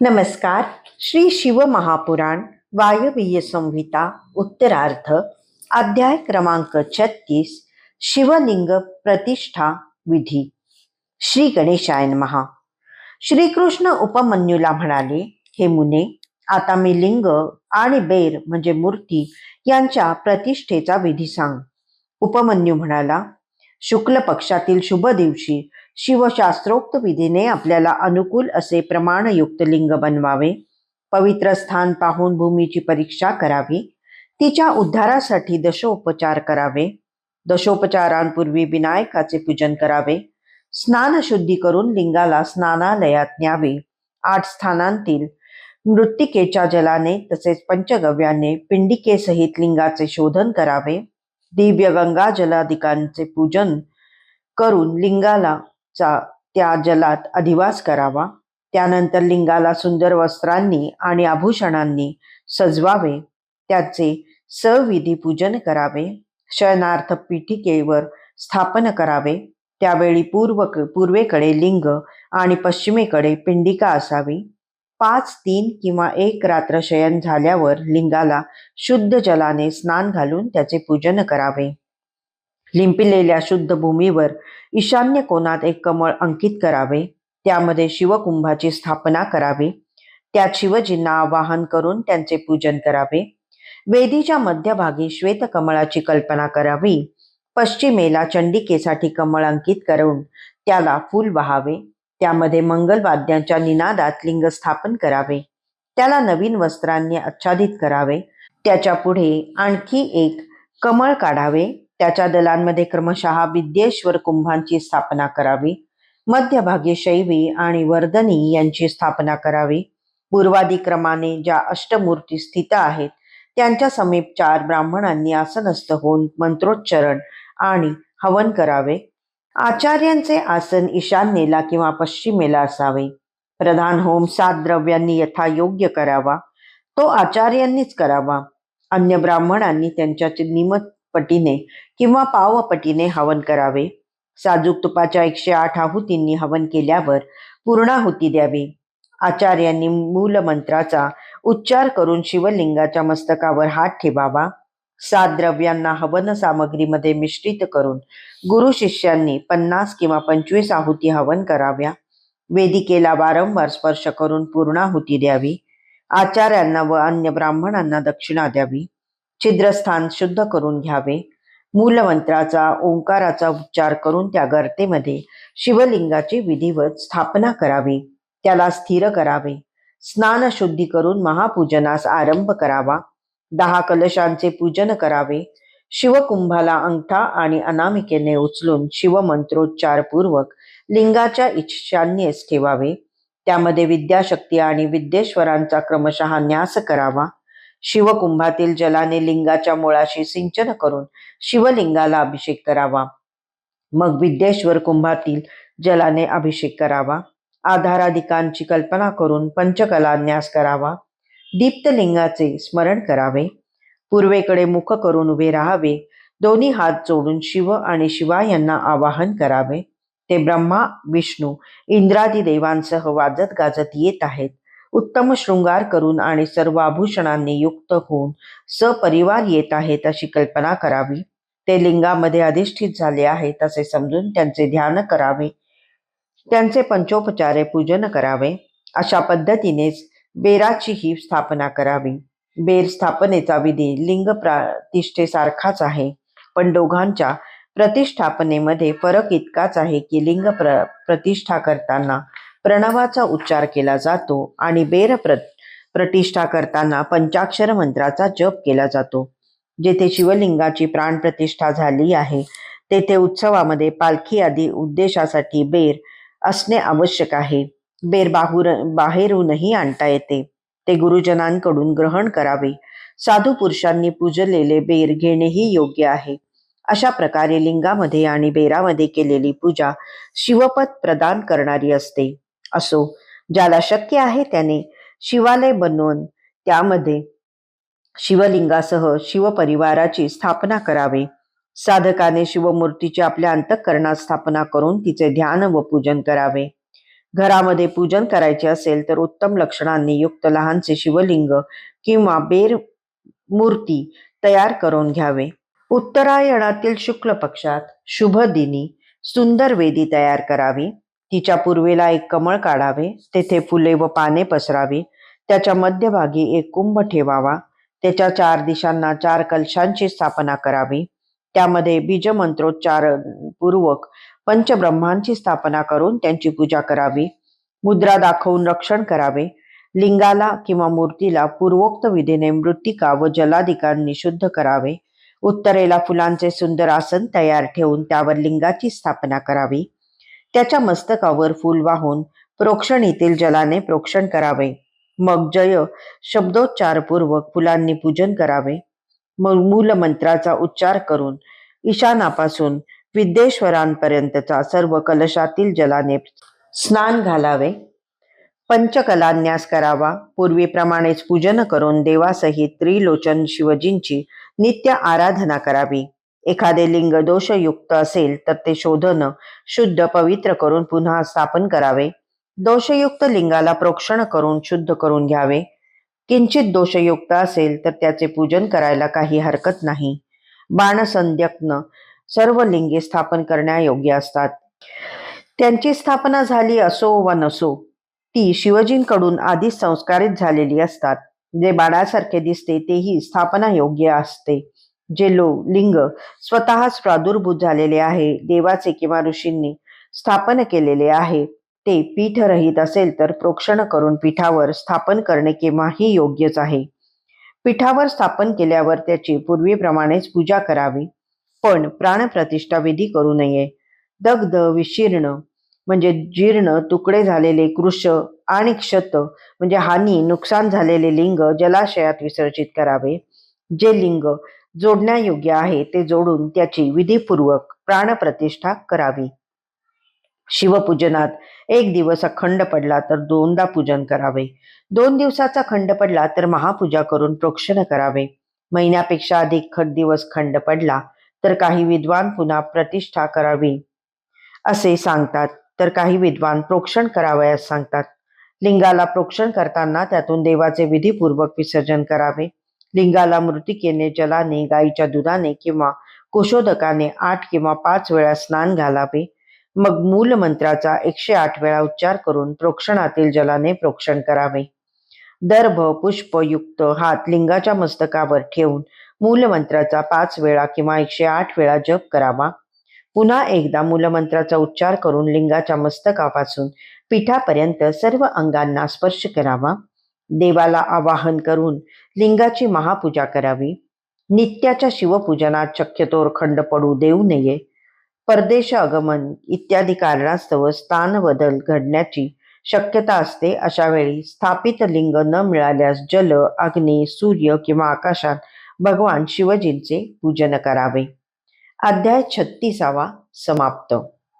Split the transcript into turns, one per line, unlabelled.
नमस्कार. श्री शिव महापुराण वायवीय संहिता उत्तरार्थ अध्याय क्रमांक छत्तीस शिवलिंग प्रतिष्ठा विधी. श्री गणेशायन महा श्रीकृष्ण उपमन्यूला म्हणाले हे मुने आता मी लिंग आणि बेर म्हणजे मूर्ती यांच्या प्रतिष्ठेचा विधी सांग. उपमन्यू म्हणाला शुक्ल पक्षातील शुभ दिवशी शिवशास्त्रोक्त विधीने आपल्याला अनुकूल असे प्रमाणयुक्त लिंग बनवावे पवित्र स्थान पाहून भूमीची परीक्षा करावी तिच्या उद्धारासाठी दशोपचार करावे दशोपचारांपूर्वी विनायकाचे पूजन करावे स्नान शुद्धी करून लिंगाला स्नानालयात न्यावे. आठ स्थानांतील मृत्तिकेच्या जलाने तसेच पंचगव्याने पिंडिकेसहित लिंगाचे शोधन करावे. दिव्य गंगा जलाधिकांचे पूजन करून लिंगाला चा त्या जलात अधिवास करावा. त्यानंतर लिंगाला सुंदर वस्त्रांनी आणि आभूषणांनी सजवावे. त्याचे सविधी पूजन करावे. शयनार्थ पीठिकेवर स्थापन करावे. त्यावेळी पूर्व पूर्वेकडे लिंग आणि पश्चिमेकडे पिंडिका असावी. पाच तीन किंवा एक रात्र शयन झाल्यावर लिंगाला शुद्ध जलाने स्नान घालून त्याचे पूजन करावे. लिंपिलेल्या शुद्ध भूमीवर ईशान्य कोणात एक कमळ अंकित करावे. त्यामध्ये शिवकुंभाची स्थापना करावी. त्यात शिवजींना आवाहन करून त्यांचे पूजन करावे. वेदीच्या मध्यभागी श्वेत कमळाची कल्पना करावी. पश्चिमेला चंडिकेसाठी कमळ अंकित करून त्याला फूल वाहावे. त्यामध्ये मंगलवाद्यांच्या निनादात लिंग स्थापन करावे. त्याला नवीन वस्त्रांनी आच्छादित करावे. त्याच्या पुढे आणखी एक कमळ काढावे. त्याच्या दलांमध्ये क्रमशः विद्येश्वर कुंभांची स्थापना करावी मध्यभागी शैवी आणि वर्धनी यांची स्थापना करावी. पूर्वादी क्रमाने ज्या अष्टमूर्ती स्थित आहेत त्यांच्या समीप चार ब्राह्मणांनी आसनस्थ होऊन मंत्रोच्चरण आणि हवन करावे. आचार्यांचे आसन ईशान्येला किंवा पश्चिमेला असावे. प्रधान होम सात द्रव्यांनी यथायोग्य करावा. तो आचार्यांनीच करावा. अन्य ब्राह्मणांनी त्यांच्या पटीने किंवा पावपटीने हवन करावे. साजूक तुपाच्या एकशे आठ आहुतींनी हवन केल्यावर पूर्णाहुती द्यावी. आचार्यांनी मूल मंत्राचा उच्चार करून शिवलिंगाच्या मस्तकावर हात ठेवावा. सात द्रव्यांना हवन सामग्रीमध्ये मिश्रित करून गुरु शिष्यांनी पन्नास किंवा पंचवीस आहुती हवन कराव्या. वेदिकेला वारंवार स्पर्श करून पूर्णाहुती द्यावी. आचार्यांना व अन्य ब्राह्मणांना दक्षिणा द्यावी. छिद्रस्थान शुद्ध करून घ्यावे. मूलमंत्राचा ओंकाराचा उच्चार करून त्या गर्तेमध्ये शिवलिंगाची विधिवत स्थापना करावी. त्याला स्थिर करावे. स्नान शुद्धी करून महापूजनास आरंभ करावा. दहा कलशांचे पूजन करावे. शिवकुंभाला अंगठा आणि अनामिकेने उचलून शिवमंत्रोच्चारपूर्वक लिंगाच्या ईशान्येस ठेवावे. त्यामध्ये विद्याशक्ती आणि विद्येश्वरांचा क्रमशः न्यास करावा. शिवकुंभातील जलाने लिंगाच्या मुळाशी सिंचन करून शिवलिंगाला अभिषेक करावा. मग विद्येश्वर कुंभातील जलाने अभिषेक करावा. आधाराधिकांची कल्पना करून पंचकला न्यास करावा. दीप्तलिंगाचे स्मरण करावे. पूर्वेकडे मुख करून उभे राहावे. दोन्ही हात जोडून शिव आणि शिवा यांना आवाहन करावे. ते ब्रह्मा विष्णू इंद्रादी देवांसह वाजत गाजत येत आहेत. उत्तम शृंगार करून आणि सर्व आभूषणांनी युक्त होऊन सपरिवार येत आहेत अशी कल्पना करावी. ते लिंगामध्ये अधिष्ठित झाले आहेत असे समजून त्यांचे ध्यान करावे. त्यांचे पंचोपचारे पूजन करावे. अशा पद्धतीनेच बेराची ही स्थापना करावी. बेर स्थापनेचा विधी लिंग प्रतिष्ठेसारखाच आहे. पण दोघांच्या प्रतिष्ठापनेमध्ये फरक इतकाच आहे की लिंग प्र प्रतिष्ठा करताना प्रणवाचा उच्चार केला जातो आणि बेर प्र प्रतिष्ठा करताना पंचाक्षर मंत्राचा जप केला जातो. जेथे शिवलिंगाची प्राण प्रतिष्ठा झाली आहे तेथे उत्सवामध्ये पालखी आदी उद्देशासाठी बेर असणे आवश्यक आहे. बेर बाहुर बाहेरूनही आणता येते. ते गुरुजनांकडून ग्रहण करावे. साधू पुरुषांनी पूजलेले बेर घेणेही योग्य आहे. अशा प्रकारे लिंगामध्ये आणि बेरामध्ये केलेली पूजा शिवपद प्रदान करणारी असते. असो. ज्याला शक्य आहे त्याने शिवालय बनवून त्यामध्ये शिवलिंगासह शिवपरिवाराची स्थापना करावे. साधकाने शिवमूर्तीची आपल्या अंतःकरणात स्थापना करून तिचे ध्यान व पूजन करावे. घरामध्ये पूजन करायचे असेल तर उत्तम लक्षणांनी युक्त लहानसे शिवलिंग किंवा बेर मूर्ती तयार करून घ्यावे. उत्तरायणातील शुक्ल पक्षात शुभ दिनी सुंदर वेदी तयार करावी. तिच्या पूर्वेला एक कमळ काढावे तेथे फुले व पाने पसरावी त्याच्या मध्यभागी एक कुंभ ठेवावा त्याच्या चार दिशांना चार कलशांची स्थापना करावी त्यामध्ये बीजमंत्रोच्चार पूर्वक पंचब्रह्मांची स्थापना करून त्यांची पूजा करावी मुद्रा दाखवून रक्षण करावे लिंगाला किंवा मूर्तीला पूर्वोक्त विधीने मृत्तिका व जलाधिकांनी शुद्ध करावे उत्तरेला फुलांचे सुंदर आसन तयार ठेवून त्यावर लिंगाची स्थापना करावी त्याच्या मस्तकावर फूल वाहून प्रोक्षणीतील जलाने प्रोक्षण करावे. मग जय शब्दोच्चारपूर्वक फुलांनी पूजन करावे. मग मूल मंत्राचा उच्चार करून ईशानापासून विद्येश्वरांपर्यंतचा सर्व कलशातील जलाने स्नान घालावे. पंचकलान्यास करावा. पूर्वीप्रमाणेच पूजन करून देवासहित त्रिलोचन शिवजींची नित्य आराधना करावी. एखादे लिंग दोषयुक्त असेल तर ते शोधन शुद्ध पवित्र करून पुन्हा स्थापन करावे. दोषयुक्त लिंगाला प्रोक्षण करून शुद्ध करून घ्यावे. किंचित दोषयुक्त असेल तर त्याचे पूजन करायला काही हरकत नाही. बाणसंध्यक्न सर्व लिंगे स्थापन करण्यायोग्य असतात. त्यांची स्थापना झाली असो वा नसो ती शिवजींकडून आधीच संस्कारित झालेली असतात. जे बाळासारखे दिसते तेही स्थापना योग्य असते. जे लो लिंग स्वतःच प्रादुर्भूत झालेले आहे देवाचे किंवा ऋषींनी स्थापन केलेले आहे ते पीठरहित असेल तर प्रोक्षण करून पीठावर स्थापन करणे केव्हाही योग्यच आहे. पीठावर स्थापन केल्यावर त्याची पूर्वीप्रमाणेच पूजा करावी पण प्राणप्रतिष्ठा विधी करू नये. दग्ध विशीर्ण म्हणजे जीर्ण तुकडे झालेले कृश आणि क्षत म्हणजे हानी नुकसान झालेले लिंग जलाशयात विसर्जित करावे. जे लिंग जोडण्यायोग्य आहे ते जोडून त्याची विधीपूर्वक प्राणप्रतिष्ठा करावी. शिवपूजनात एक दिवस अखंड पडला तर दोनदा पूजन करावे. दोन दिवसाचा खंड पडला तर महापूजा करून प्रोक्षण करावे. महिन्यापेक्षा अधिक खट दिवस खंड पडला तर काही विद्वान पुन्हा प्रतिष्ठा करावी. असे सांगतात तर काही विद्वान प्रोक्षण करावयास सांगतात. लिंगाला प्रोक्षण करताना त्यातून देवाचे विधीपूर्वक विसर्जन करावे. लिंगाला मृतिकेने जलाने गाईच्या दुधाने किंवा कुशोदकाने आठ किंवा पाच वेळा स्नान घालावे. मग मूल मंत्राचा एकशे आठ वेळा उच्चार करून प्रोक्षणातील जलाने प्रोक्षण करावे. दर्भ पुष्प युक्त हात लिंगाच्या मस्तकावर ठेवून मूलमंत्राचा पाच वेळा किंवा एकशे आठ वेळा जप करावा. पुन्हा एकदा मूलमंत्राचा उच्चार करून लिंगाच्या मस्तकापासून पिठापर्यंत सर्व अंगांना स्पर्श करावा. देवाला आवाहन करून लिंगाची महापूजा करावी. नित्याच्या शिवपूजनात शक्यतोर खंड पडू देऊ नये. परदेश आगमन इत्यादी कारणास्तव स्थान बदल घडण्याची शक्यता असते. अशा वेळी स्थापित लिंग न मिळाल्यास जल अग्नी सूर्य किंवा आकाशात भगवान शिवजींचे पूजन करावे. अध्याय छत्तीसावा समाप्त.